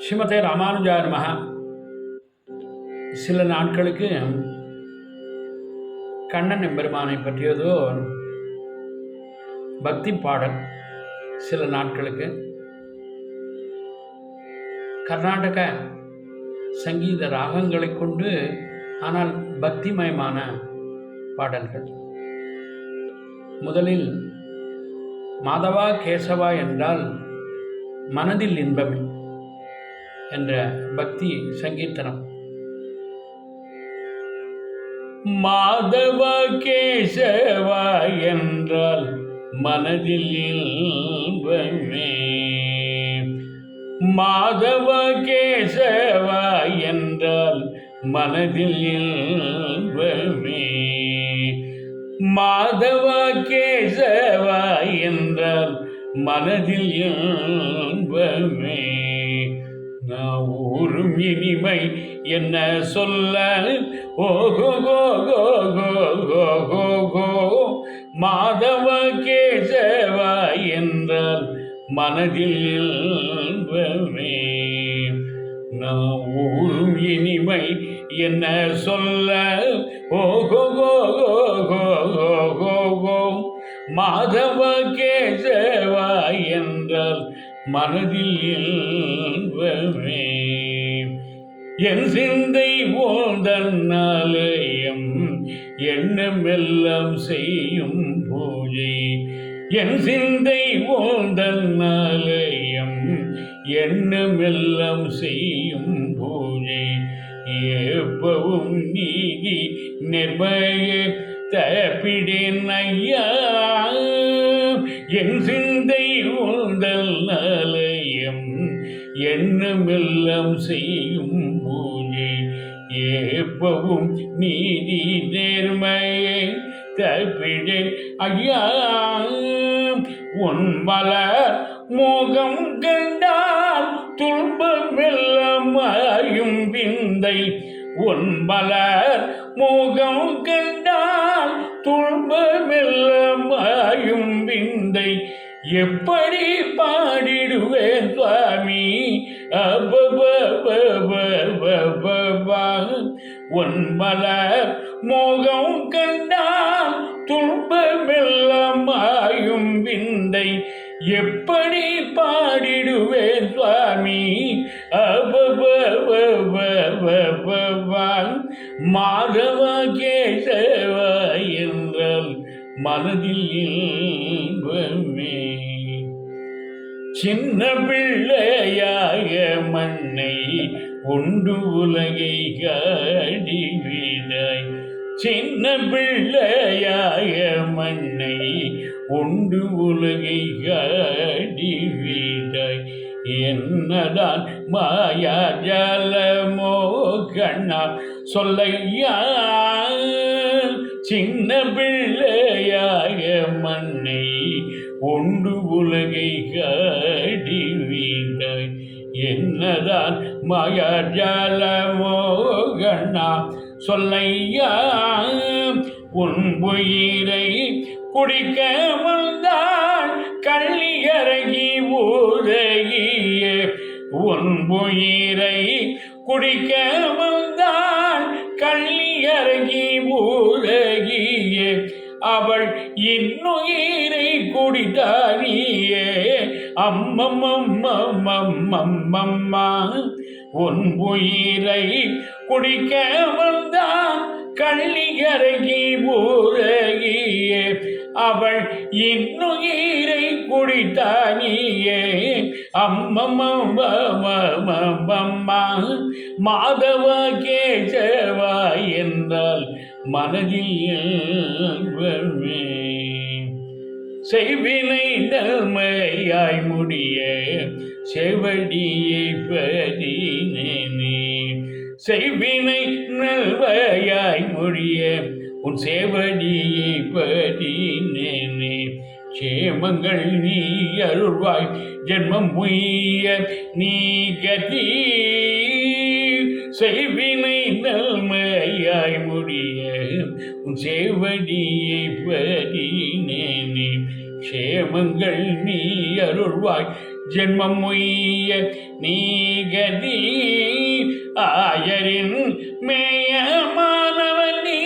ஸ்ரீமதே ராமானுஜா நமஹ. சில நாட்களுக்கு கண்ணன் எம்பெருமானை பற்றியதோ பக்தி பாடல் சில நாட்களுக்கு கர்நாடக சங்கீத ராகங்களை கொண்டு ஆனால் பக்திமயமான பாடல்கள். முதலில் மாதவா கேசவா என்றால் மனதில் இன்பமே. என்ற பக்தி சங்கீர்த்தனம். மாதவ கேசவா என்றால் மனதில் இன்பமே. மாதவ கேசவா என்றால் மனதில் இன்பமே. மாதவ கேசவா என்றால் மனதில் இன்பமே இனிமை என்ன சொல்ல ஓகோ கோ கோ கோ மாதவ கேசவா என்றால் மனதில் இன்பமே நான் ஊரும் இனிமை என்ன சொல்ல ஓகோ கோ கோ கோ கோ கோ மாதவ கேசவா என்றால் மனதில் இன்பமே என் சிந்தை ஓந்தன்னாலயம் எண்ணமெல்லாம் செய்யும் பூஜை. என் சிந்தை ஓந்தன்னாலயம் எண்ணமெல்லாம் செய்யும் பூஜை. எப்பவும் நீதி நிர்பய தப்பிடேன் ஐயா. என் சிந்தை ஓந்தல் நல எண்ணமெல்லாம் செய்யும் பூஜை ஏப்பவும் நீதி நேர்மையை தப்பிடேன் ஐயா உன்பல மோகம் கண்டால் துன்பமெல்லாம் துன்பமெல்லமாயும் விந்தை. உன்பல மோகம் கண்டால் எப்படி பாடிடுவேன் சுவாமி அப்பா உன் மலர் மோகம் கண்டால் துன்பமெல்லமாயும் விந்தை எப்படி பாடிடுவேன் சுவாமி மாதவ கேசவ என்றால் மனதில் இன்பமே சின்ன பிள்ளையாக மண்ணை உண்டு உலகை காடிவிடாய் சின்ன பிள்ளையாக மண்ணை உண்டு உலகை காடிவிடாய் என்னதான் மாயா ஜலமோ கண்ணா சொல்லையா? சின்ன பிள்ளையாக மண்ணை ஒன்று உலகை காடி என்னதான் மாயா ஜலமோ சொல்லையா? உன் உயிரை குடிக்க வந்தான் கள்ளி இறங்கி ஊரகிய உன் உயிரை குடிக்க வந்தான் கள்ளி நீரை குடித்தானியே. அம்மம்மம்மம்மம்மம்மா உன் உயிரை குடிக்க வந்தான் கள்ளி இறங்கி ஊரகியே. அவள் இன்னுயிரை குடித்தானியே. அம்மம்மம்மம்மம்மா மாதவ கேசவா என்றால் மனதில் இயல்பமே செய்வினை நன்மையாய் முடிய செவடியை பதினேனே. செய்வினை நல்வையாய் முடிய உன் சேவடியை பதினேனே. சேமங்கள் நீ அருள்வாய் ஜென்மம் உய்ய நீ கதி. செய்வினை நல்மையாய் முடிய உன் சேவடியை பதினேனே க்ஷேமங்கள் நீ அருள்வாய். ஜென்மம் மொய்ய நீ கதி ஆயரின் மேயமானவன் நீ.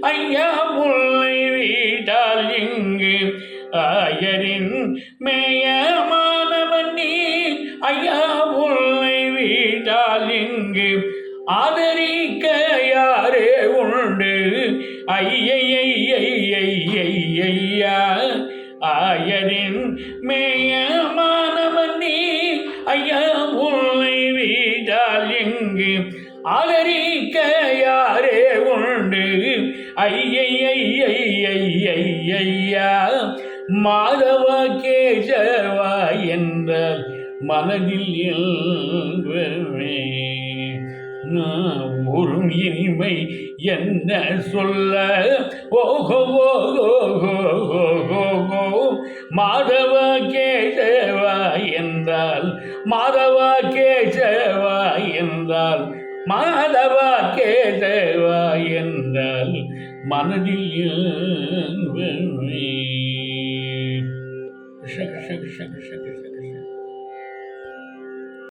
ஐயா முல்லை வீட்டால் இங்கு ஆயரின் மேயமானவன் நீ. ஐயா முல்லை வீட்டால் இங்கு ஆதரிக்க யாரே உண்டு? ஐயா ஆயரின் மேயமானவன் நீ. ஐயா உன்னை வீட்டால் எங்கு ஆதரிக்க யாரே உண்டு. ஐயையா மாதவ கேசவா என்றால் மனதில் இயல்பமே நான் இனிமை என்ன சொல்ல? ஓஹோ ஓஹோ மாதவ கேசவா என்றால் மாதவா கேசவா என்றால் மாதவா கேசவா என்றால் மனதில் இயல்பமே. ஷக ஷக ஷக ஷக.